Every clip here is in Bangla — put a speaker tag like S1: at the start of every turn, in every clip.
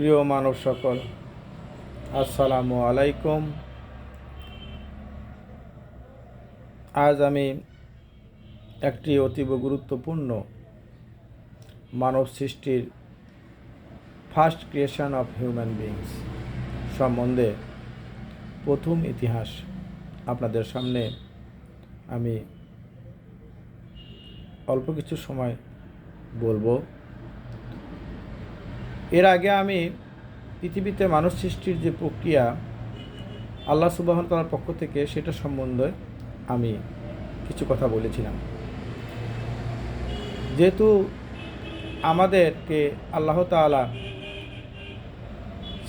S1: প্রিয় মানব সকল, আসসালামু আলাইকুম। আজ আমি একটি অতীব গুরুত্বপূর্ণ মানব সৃষ্টির first creation of human beings সম্বন্ধে প্রথম ইতিহাস আপনাদের সামনে আমি অল্প কিছু সময় বলব। এর আগে আমি পৃথিবীতে মানুষ সৃষ্টির যে প্রক্রিয়া, আল্লাহ সুবাহন তালার পক্ষ থেকে সেটা সম্বন্ধে আমি কিছু কথা বলেছিলাম। যেহেতু আমাদেরকে আল্লাহ তাআলা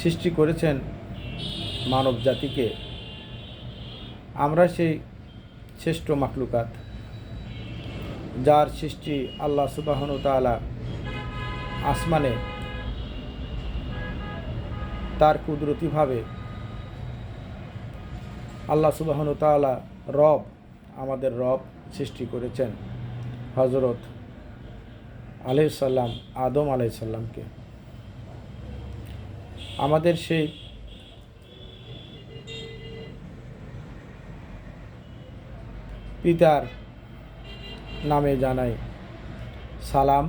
S1: সৃষ্টি করেছেন মানব জাতিকে, আমরা সেই শ্রেষ্ঠ মাকলুকাত যার সৃষ্টি আল্লাহ সুবাহন তাআলা আসমানে তার কুদরতিভাবে আল্লাহ সুবাহন তাআলা রব, আমাদের রব সৃষ্টি করেছেন হজরত আলহিসাল্লাম আদম আলাইসাল্লামকে আমাদের সেই পিতার নামে জানাই সালাম।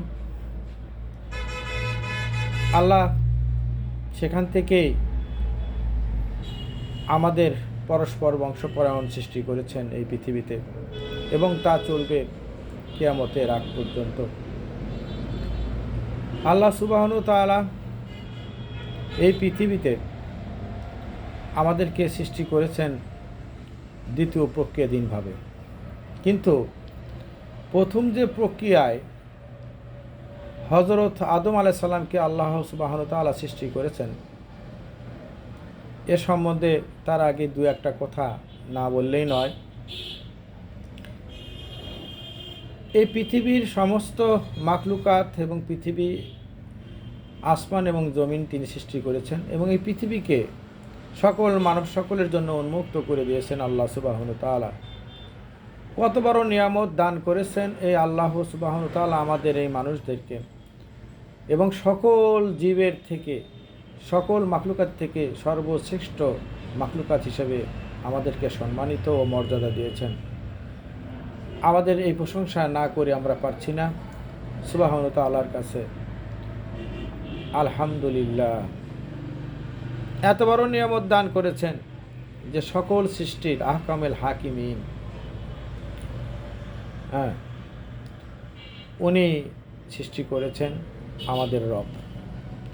S1: আল্লাহ সেখান থেকেই আমাদের পরস্পর বংশপরায়ণ সৃষ্টি করেছেন এই পৃথিবীতে এবং তা চলবে কেয়ামতের আগ পর্যন্ত। আল্লাহ সুবাহনু তাআলা এই পৃথিবীতে আমাদেরকে সৃষ্টি করেছেন দ্বিতীয় প্রক্রিয়াধীনভাবে কিন্তু প্রথম যে প্রক্রিয়ায় হজরত আদম আলাইসাল্লামকে আল্লাহ সুবাহন তাআলা সৃষ্টি করেছেন। এ সম্বন্ধে তার আগে দু একটা কথা না বললেই নয়। এই পৃথিবীর সমস্ত মাকলুকাত এবং পৃথিবী, আসমান এবং জমিন তিনি সৃষ্টি করেছেন এবং এই পৃথিবীকে সকল মানব সকলের জন্য উন্মুক্ত করে দিয়েছেন আল্লাহ সুবাহন তাআলা। কত বড় নিয়ামত দান করেছেন এই আল্লাহ সুবাহন তাআলা আমাদের এই মানুষদেরকে। এবং সকল জীবের থেকে, সকল মাকলুকাত থেকে সর্বশ্রেষ্ঠ মাকলুকাত হিসেবে আমাদেরকে সম্মানিত ও মর্যাদা দিয়েছেন। আমাদের এই প্রশংসা না করে আমরা পারছি না। সুবাহন তাল্লাহর কাছে। আলহামদুলিল্লাহ। এত বড় নিয়ামত দান করেছেন যে সকল সৃষ্টির আহকামেল হাকিমিন। হ্যাঁ উনি সৃষ্টি করেছেন। আমাদের রব,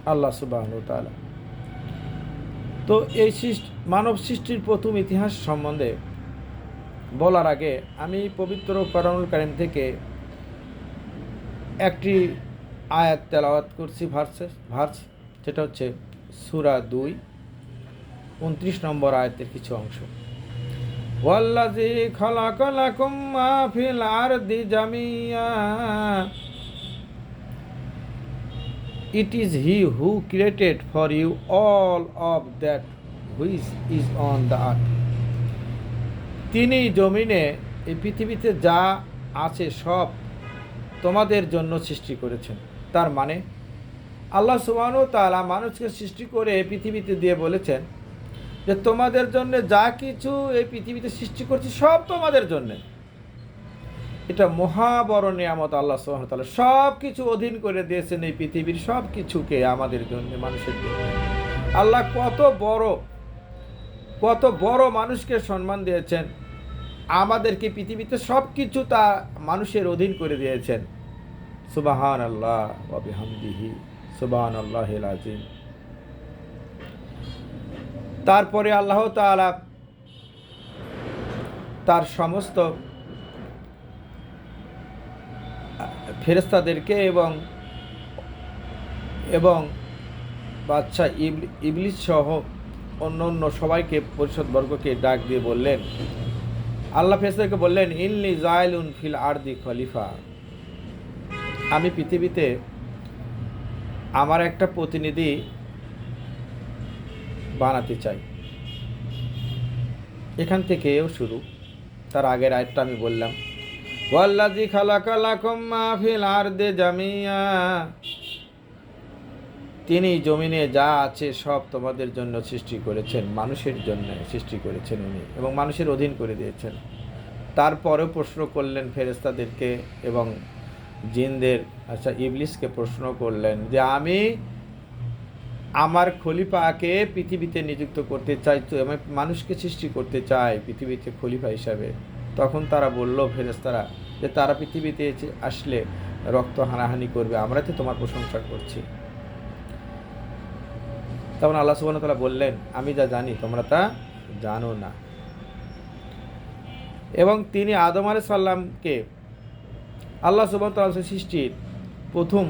S1: আল্লাহ সুবাহ তো এই মানব সৃষ্টির প্রথম ইতিহাস সম্বন্ধে বলার আগে আমি পবিত্র করানুল কারিম থেকে একটি আয়াত তেলাওয়াত করছি ভার্সে ভার্স সেটা হচ্ছে সুরা দুই, উনত্রিশ নম্বর আয়াতের কিছু অংশ। ওয়াল্লাজি খলাকলাকুম মা ফিল আরদি Jamia It is He who created for you all of that which is on the earth. তিনি জমিনে এই পৃথিবীতে যা আছে সব তোমাদের জন্য সৃষ্টি করেছেন তার মানে আল্লাহ সুবাহনু তাআলা মানুষকে সৃষ্টি করে এই পৃথিবীতে দিয়ে বলেছেন যে তোমাদের জন্য যা কিছু এই পৃথিবীতে সৃষ্টি করছি সব তোমাদের জন্যে এটা মহা বড় নিয়ামত আল্লাহ সুহামতাল্লাহ সব কিছু অধীন করে দিয়েছেন এই পৃথিবীর সব কিছুকে আমাদের জন্য, মানুষের জন্য। আল্লাহ কত বড় কত বড় মানুষকে সম্মান দিয়েছেন। আমাদেরকে পৃথিবীতে সব কিছু তা মানুষের অধীন করে দিয়েছেন। সুবাহান আল্লাহ হামদিহি সুবাহান আল্লাহ আজিম তারপরে আল্লাহ তাআলা তার সমস্ত ফেরেস্তাদেরকে এবং এবং বাচ্চা ইবলিশ সহ অন্য অন্য সবাইকে পরিষদবর্গকে ডাক দিয়ে বললেন, আল্লাহ ফেরেস্তাদেরকে বললেন ইনলি জায়লুন ফিল আরদি খলিফা। আমি পৃথিবীতে আমার একটা প্রতিনিধি বানাতে চাই। এখান থেকেও শুরু। তার আগের আয়টা আমি বললাম। ওয়াল্লাজি লাকুম মা ফিল আরদি জামিয়া। তিনি জমিনে যা আছে সব তোমাদের জন্য সৃষ্টি করেছেন, মানুষের জন্য সৃষ্টি করেছেন উনি এবং মানুষের অধীন করে দিয়েছেন। তারপরেও প্রশ্ন করলেন ফেরেস্তাদেরকে এবং জিনদের আচ্ছা ইবলিসকে প্রশ্ন করলেন যে, আমি আমার খলিফাকে পৃথিবীতে নিযুক্ত করতে চাই, তো আমি মানুষকে সৃষ্টি করতে চাই পৃথিবীতে খলিফা হিসাবে। তখন তারা বলল ফেরেস্তারা যে তারা পৃথিবীতে আসলে রক্ত হানাহানি করবে, আমরা তো তোমার প্রশংসা করছি। তখন আল্লাহ সুবাহ তালা বললেন, আমি যা জানি, তোমরা তা জানো না। এবং তিনি আদম আলাই সাল্লামকে আল্লাহ সুবাহ তাল্লাহ সৃষ্টির প্রথম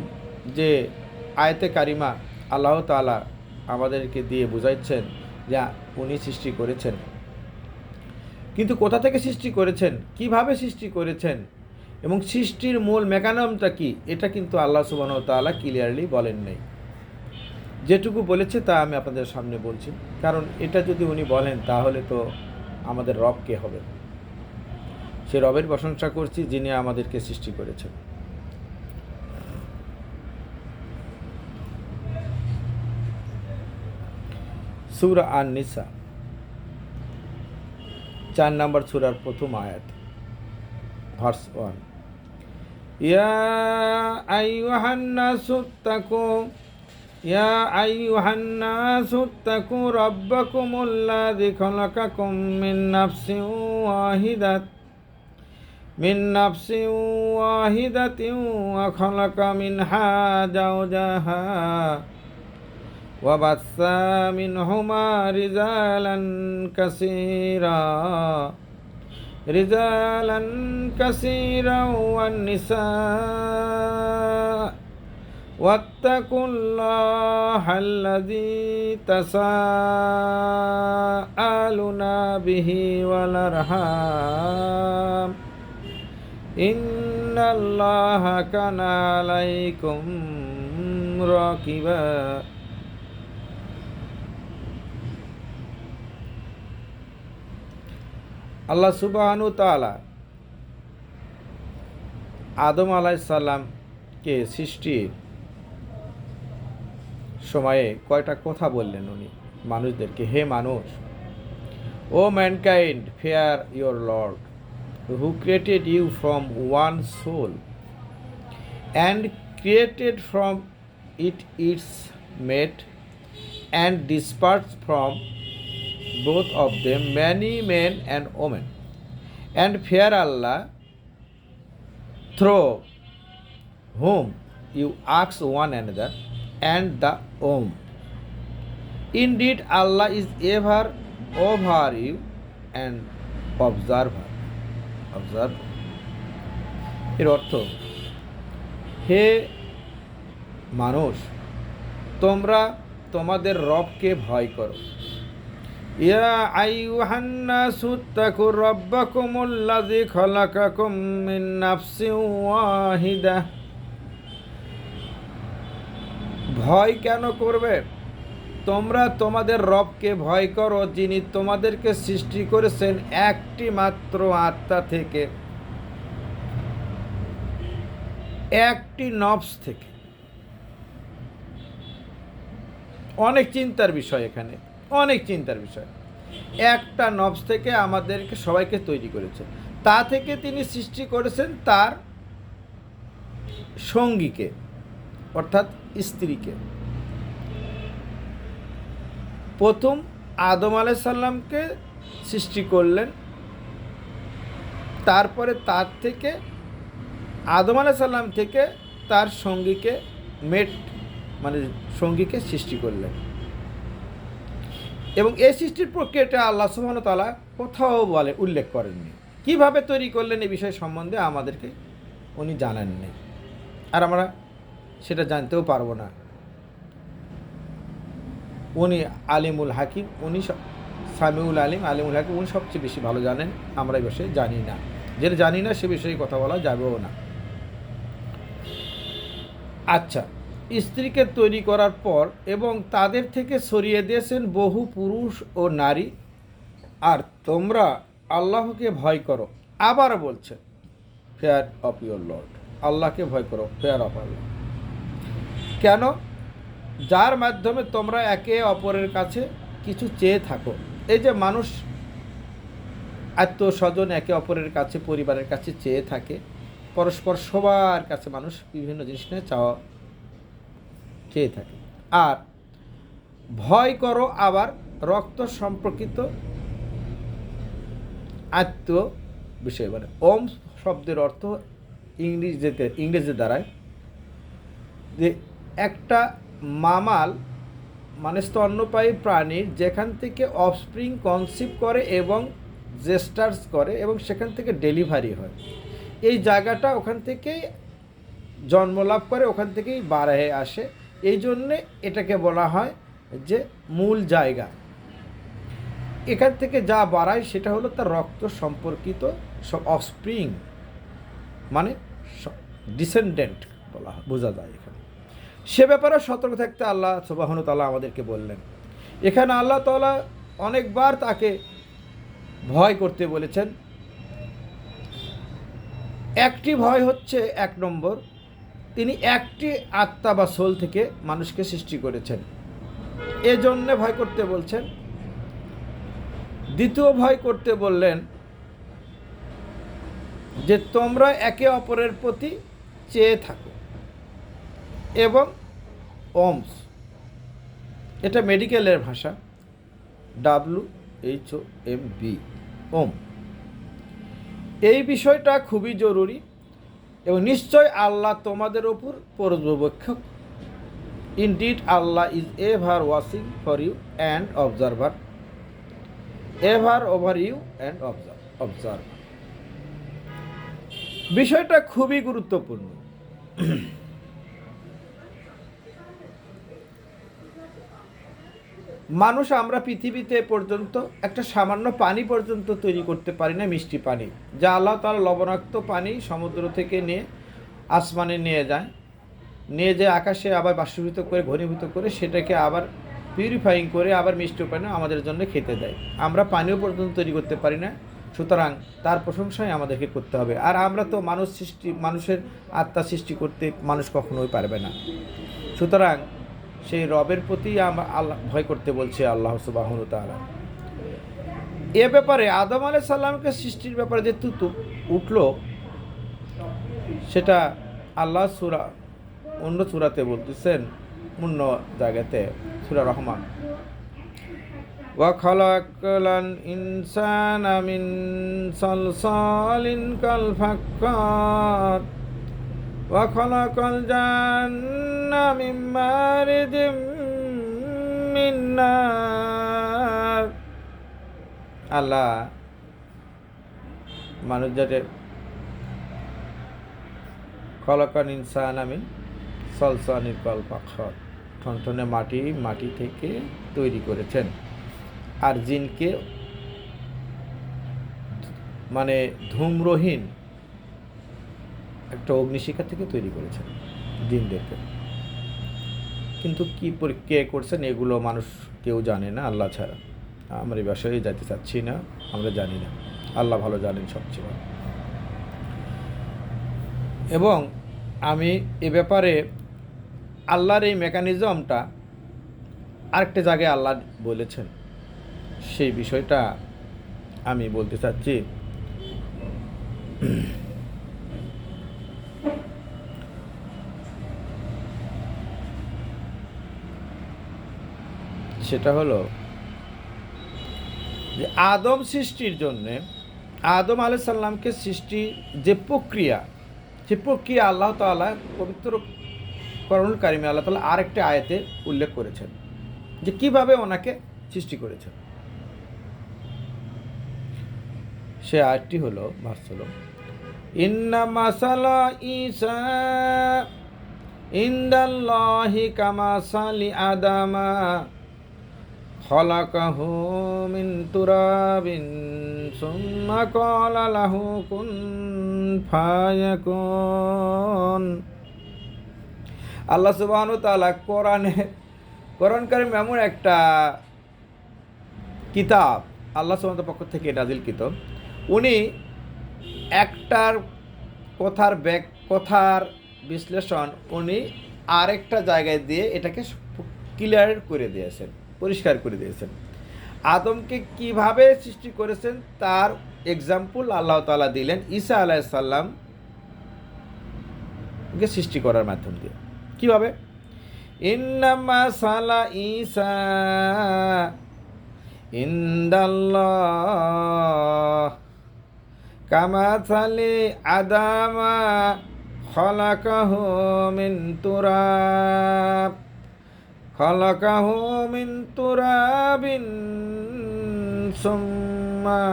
S1: যে আয়তে কারিমা, আল্লাহ তালা আমাদেরকে দিয়ে বুঝাইছেন, যা উনি সৃষ্টি করেছেন। কিন্তু কোথা থেকে সৃষ্টি করেছেন? কীভাবে সৃষ্টি করেছেন? এবং সৃষ্টির মূল মেকানিজমটা কি? এটা কিন্তু আল্লাহ সুবাহ তাআলা ক্লিয়ারলি বলেন নাই। যেটুকু বলেছে তা আমি আপনাদের সামনে বলছি। কারণ এটা যদি উনি বলেন, তাহলে তো আমাদের রব কে হবে? সে রবের প্রশংসা করছি, যিনি আমাদেরকে সৃষ্টি করেছেন। সুরা আন নিসা চার নম্বর সুরার প্রথম আয়াত ভার্স ওয়ান ইয়া আইহান্না সুত্তাকু ইয়া আইহান্না সুত্তাকু রব্বাকুম আল্লাযী খালাকাকুম মিন নাফসিন ওয়াহিদাত, মিন নাফসিন ওয়াহিদাতিন ওয়া খালাকা মিনহা জাওজাহা وبث منهما رجالا كثيرا رجالا كثيرا والنساء واتقوا الله الذي تساءلون به والأرحام إن الله كان عليكم راقبا আল্লাহ সুবাহানু তালা আদম আলাই সাল্লামকে সৃষ্টির সময়ে কয়টা কথা বললেন উনি? মানুষদেরকে, হে মানুষ, O mankind fear your lord who created you from one soul and created from it its mate and dispersed from both of them many men and women and fear Allah through whom you ask one another and the whom indeed Allah is ever over you and observer observe এর অর্থ হে মানুষ তোমরা তোমাদের রবকে ভয় করো ইয়া আইয়ুহান্নাসু তাকু রাব্বাকুমুল্লাযী খালাকাকুম মিন নাফসিন ওয়াহিদা। ভয় কেন করবে? তোমরা তোমাদের রবকে ভয় করো, যিনি তোমাদেরকে সৃষ্টি করেছেন একটি মাত্র আত্মা থেকে। একটি নবস থেকে। অনেক চিন্তার বিষয় এখানে। অনেক চিন্তার বিষয়। একটা নবস থেকে আমাদেরকে সবাইকে তৈরি করেছে। তা থেকে তিনি সৃষ্টি করেছেন তার সঙ্গীকে, অর্থাৎ স্ত্রীকে। প্রথম আদম আলাই সাল্লামকে সৃষ্টি করলেন। তারপরে তার থেকে, আদম আলাই সাল্লাম থেকে তার সঙ্গীকে, মেট মানে সঙ্গীকে সৃষ্টি করলেন। এবং এই সৃষ্টির প্রক্রিয়াটা আল্লাহ সুবহান তালা কোথাও বলে, উল্লেখ করেননি। কীভাবে তৈরি করলেন এই বিষয় সম্বন্ধে আমাদেরকে উনি জানাননি। আর আমরা সেটা জানতেও পারব না। উনি আলিমুল হাকিম, উনি সামিউল আলিম, আলিমুল হাকিম, উনি সবচেয়ে বেশি ভালো জানেন, আমরা এই বিষয়ে জানি না। যেটা জানি না সে বিষয়ে কথা বলা যাবেও না। আচ্ছা স্ত্রীকে তৈরি করার পর এবং তাদের থেকে সরিয়ে দিয়েছেন বহু পুরুষ ও নারী। আর তোমরা আল্লাহকে ভয় করো। আবার বলছেন ফেয়ার অফ ইউর লর্ড আল্লাহকে ভয় করো ফেয়ার অফ আল্লাহ কেন? যার মাধ্যমে তোমরা একে অপরের কাছে কিছু চেয়ে থাকো। এই যে মানুষ আত্মীয় স্বজন একে অপরের কাছে, পরিবারের কাছে চেয়ে থাকে, পরস্পর সবার কাছে মানুষ বিভিন্ন জিনিস নিয়ে চাওয়া চেয়ে থাকে। আর ভয় করো আবার রক্ত সম্পর্কিত আত্মীয় বিষয় মানে ওম শব্দের অর্থ ইংরেজিতে ইংরেজি দ্বারায় যে একটা মামাল মানে স্তন্যপায়ী প্রাণীর যেখান থেকে অফস্প্রিং কনসিভ করে এবং জেস্টার্স করে এবং সেখান থেকে ডেলিভারি হয়। এই জায়গাটা ওখান থেকেই জন্মলাভ করে, ওখান থেকেই বাড়ায় আসে। এই জন্যে এটাকে বলা হয় যে মূল জায়গা। এখান থেকে যা বাড়ায় সেটা হলো তার রক্ত সম্পর্কিত অফস্প্রিং মানে ডিসেন্ডেন্ট বলা বোঝা যায় এখানে। সে ব্যাপারে সতর্ক থাকতে আল্লাহ সুবাহন তাল্লাহ আমাদেরকে বললেন। এখানে আল্লাহ তালা অনেকবার তাকে ভয় করতে বলেছেন। একটি ভয় হচ্ছে এক নম্বর তিনি একটি আত্মা বা সোল থেকে মানুষকে সৃষ্টি করেছেন। এজন্যে ভয় করতে বলছেন। দ্বিতীয় ভয় করতে বললেন যে তোমরা একে অপরের প্রতি চেয়ে থাকো এবং ওমস, এটা মেডিকেলের ভাষা W H O M B ওম। এই বিষয়টা খুবই জরুরি। এবং নিশ্চয় আল্লাহ তোমাদের ওপর পর্যবেক্ষক indeed Allah is ever watching for you and observer ever over you and observe observe বিষয়টা খুবই গুরুত্বপূর্ণ। মানুষ আমরা পৃথিবীতে পর্যন্ত একটা সামান্য পানি পর্যন্ত তৈরি করতে পারি না মিষ্টি পানি। যা আল্লাহ তার লবণাক্ত পানি সমুদ্র থেকে নিয়ে আসমানে নিয়ে যায়। নিয়ে যে আকাশে আবার বাষ্পীভূত করে, ঘনীভূত করে, সেটাকে আবার পিউরিফাইং করে আবার মিষ্টি পানি আমাদের জন্য খেতে দেয়। আমরা পানীয় পর্যন্ত তৈরি করতে পারি না। সুতরাং তার প্রশংসাই আমাদেরকে করতে হবে। আর আমরা তো মানুষ সৃষ্টি, মানুষের আত্মা সৃষ্টি করতে মানুষ কখনোই পারবে না। সুতরাং সেই রবের প্রতি আল্লাহ ভয় করতে বলছে আল্লাহ সুবাহন তালা এ ব্যাপারে আদম আলাই সাল্লামকে সৃষ্টির ব্যাপারে যে তুতু উঠল, সেটা আল্লাহ সুরা, অন্য চূড়াতে বলতেছেন, অন্য জায়গাতে, সুরা রহমান। ওয়াখলাকলান ইনসান আমিন সলসলিন কাল ফাক্কাত। وخلق الجن من مارد من نار আল্লাহ মানুষ যাতে খলকান ইনসান আমি সলসানির কল পাখর ঠনঠনে মাটি মাটি থেকে তৈরি করেছেন আর জিনকে মানে ধূম্রহীন একটা অগ্নিশিখা থেকে তৈরি করেছেন জিনদেরকে কিন্তু কি কে করছেন এগুলো মানুষ কেউ জানে না, আল্লাহ ছাড়া। আমরা এই বিষয়ে যেতে চাচ্ছি না, আমরা জানি না। আল্লাহ ভালো জানেন সবচেয়ে এবং আমি এ ব্যাপারে আল্লাহর এই মেকানিজমটা আরেকটা জায়গায় আল্লাহ বলেছেন। সেই বিষয়টা আমি বলতে চাচ্ছি। সেটা হলো যে আদম সৃষ্টির জন্যে, আদম আলাই সাল্লামকে সৃষ্টি যে প্রক্রিয়া, সে প্রক্রিয়া আল্লাহ তালা পবিত্র করণ কারিমে আল্লাহ তালা আরেকটি আয়াতে উল্লেখ করেছেন যে কীভাবে ওনাকে সৃষ্টি করেছেন। সে আয়াতটি হলো ভার্স হলো, ইন্না মাসালা ঈসা ইন্দাল্লাহি কামাসালি আদামা خلقه من تراب ثم قال له كن فيكون আল্লাহ সুবহান তাআলা কোরআনে কোরআন কারিম এমন একটা কিতাব আল্লাহ সুবহানের পক্ষ থেকে নাজিল কিতাব উনি একটার কথার ব্যাক কথার বিশ্লেষণ উনি আরেকটা জায়গায় দিয়ে এটাকে ক্লিয়ার করে দিয়েছেন পরিষ্কার করে দিয়েছেন। আদমকে কীভাবে সৃষ্টি করেছেন তার এক্সাম্পল আল্লাহ তাআলা দিলেন, ঈসা আলাইসাল্লাম কে সৃষ্টি করার মাধ্যম দিয়ে। কীভাবে? ইন্নামা সালা ঈসা ইন্দাল্লাহ কামাথালি আদামা খলাকাহু মিন খলাকাহু মিন তুরাবিন সুম্মা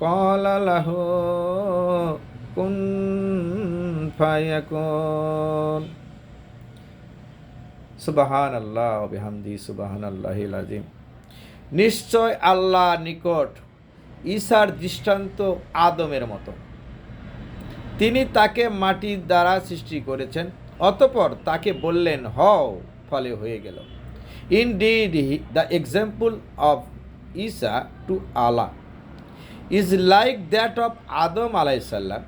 S1: قال له كن فيكون সুবাহান আল্লাহ বিহামদি সুবাহান আল্লাহ আজিম নিশ্চয় আল্লাহ নিকট ঈশার দৃষ্টান্ত আদমের মতো তিনি তাকে মাটির দ্বারা সৃষ্টি করেছেন অতপর তাকে বললেন হও ফলে হয়ে গেল। Indeed the example of Isa to Allah is like that of Adam আলাইসাল্লাম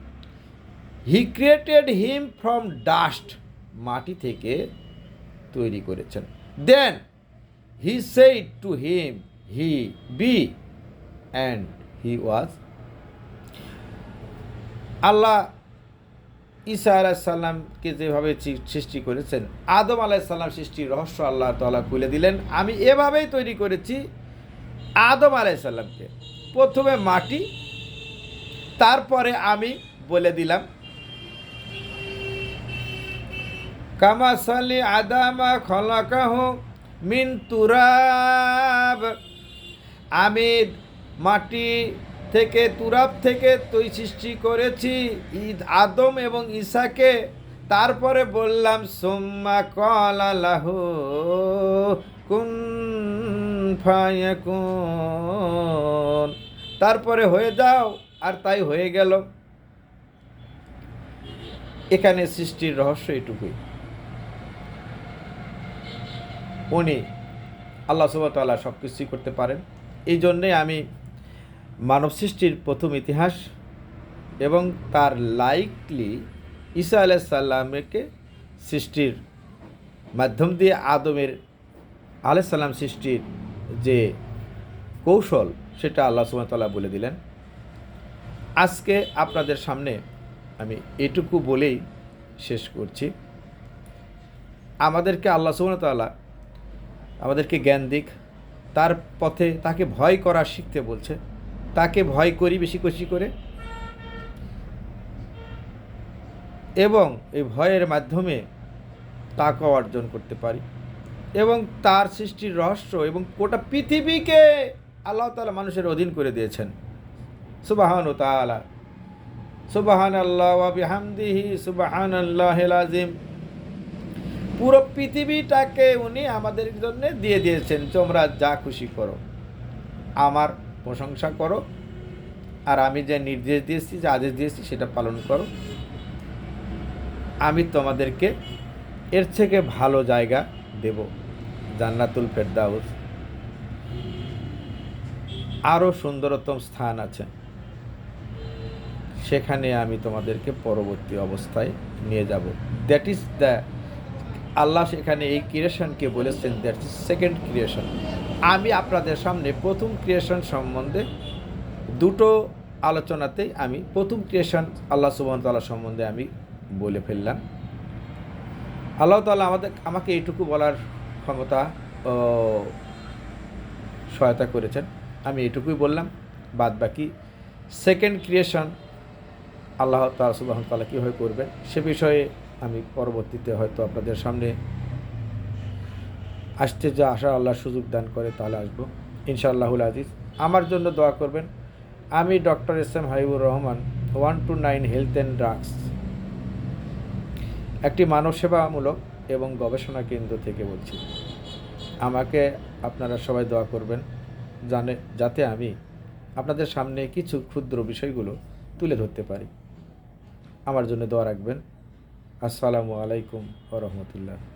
S1: he created him from dust মাটি থেকে তৈরি করেছেন। Then he said to him he be and he was আল্লাহ ঈসা আলাইসাল্লামকে যেভাবে সৃষ্টি করেছেন, আদম আলাইসাল্লাম সৃষ্টির রহস্য আল্লাহ তাআলা খুলে দিলেন। আমি এভাবেই তৈরি করেছি আদম আলাইসাল্লামকে প্রথমে মাটি, তারপরে আমি বলে দিলাম। কামাসালি আদামা খলাকাহ মিন তুরাব। আমি মাটি থেকে তুরাব থেকে তুই সৃষ্টি করেছি, ঈদ আদম এবং ঈশাকে। তারপরে বললাম, সোম্মা কলালাহ কুন তারপরে হয়ে যাও, আর তাই হয়ে গেল। এখানে সৃষ্টির রহস্য এটুকুই। উনি আল্লাহ সব কিছুই করতে পারেন। এই জন্যে আমি মানব সৃষ্টির প্রথম ইতিহাস এবং তার লাইকলি ঈসা আলাইসাল্লামকে সৃষ্টির মাধ্যম দিয়ে আদমের আলাইসাল্লাম সৃষ্টির যে কৌশল, সেটা আল্লাহ সুবাহতাল্লাহ বলে দিলেন। আজকে আপনাদের সামনে আমি এটুকু বলেই শেষ করছি। আমাদেরকে আল্লাহ সুবাহতাল্লাহ আমাদেরকে জ্ঞান দিক, তার পথে তাকে ভয় করা শিখতে বলছে। তাকে ভয় করি বেশি বেশি করে। এবং এই ভয়ের মাধ্যমে তাকে অর্জন করতে পারি। এবং তার সৃষ্টির রহস্য এবং গোটা পৃথিবীকে আল্লাহ তালা মানুষের অধীন করে দিয়েছেন। সুবাহান তালা সুবাহান আল্লাহ বিহামদিহি সুবাহান আল্লাহ আজিম পুরো পৃথিবীটাকে উনি আমাদের জন্য দিয়ে দিয়েছেন, তোমরা যা খুশি করো। আমার প্রশংসা করো। আর আমি যে নির্দেশ দিয়েছি, যে আদেশ দিয়েছি, সেটা পালন করো। আমি তোমাদেরকে এর থেকে ভালো জায়গা দেব, জান্নাতুল ফেরদাউস। আরও সুন্দরতম স্থান আছে। সেখানে আমি তোমাদেরকে পরবর্তী অবস্থায় নিয়ে যাব। দ্যাট ইজ দ্য আল্লাহ সেখানে এই ক্রিয়েশনকে বলেছেন দ্যাট ইজ সেকেন্ড ক্রিয়েশন আমি আপনাদের সামনে প্রথম ক্রিয়েশন সম্বন্ধে দুটো আলোচনাতেই আমি প্রথম ক্রিয়েশন আল্লাহ সুবহান তাল্লাহ সম্বন্ধে আমি বলে ফেললাম। আল্লাহ তাআলা আমাদের, আমাকে এইটুকু বলার ক্ষমতা সহায়তা করেছেন। আমি এটুকুই বললাম, বাদ বাকি সেকেন্ড ক্রিয়েশন আল্লাহ তালা সুবাহ তালা কীভাবে করবেন সে বিষয়ে আমি পরবর্তীতে হয়তো আপনাদের সামনে আসতে যা আসা আল্লাহ সুযোগ দান করে, তাহলে আসব। ইনশাআল্লাহুল আজিজ। আমার জন্য দোয়া করবেন, আমি doctor S M Habibur Rahman, one two nine health and drugs. একটি মানব সেবামূলক এবং গবেষণা কেন্দ্র থেকে বলছি। আমাকে আপনারা সবাই দোয়া করবেন, জানে, যাতে আমি আপনাদের সামনে কিছু ক্ষুদ্র বিষয়গুলো তুলে ধরতে পারি। আমার জন্য দোয়া রাখবেন। আসসালামু আলাইকুম ও রহমতুল্লাহ।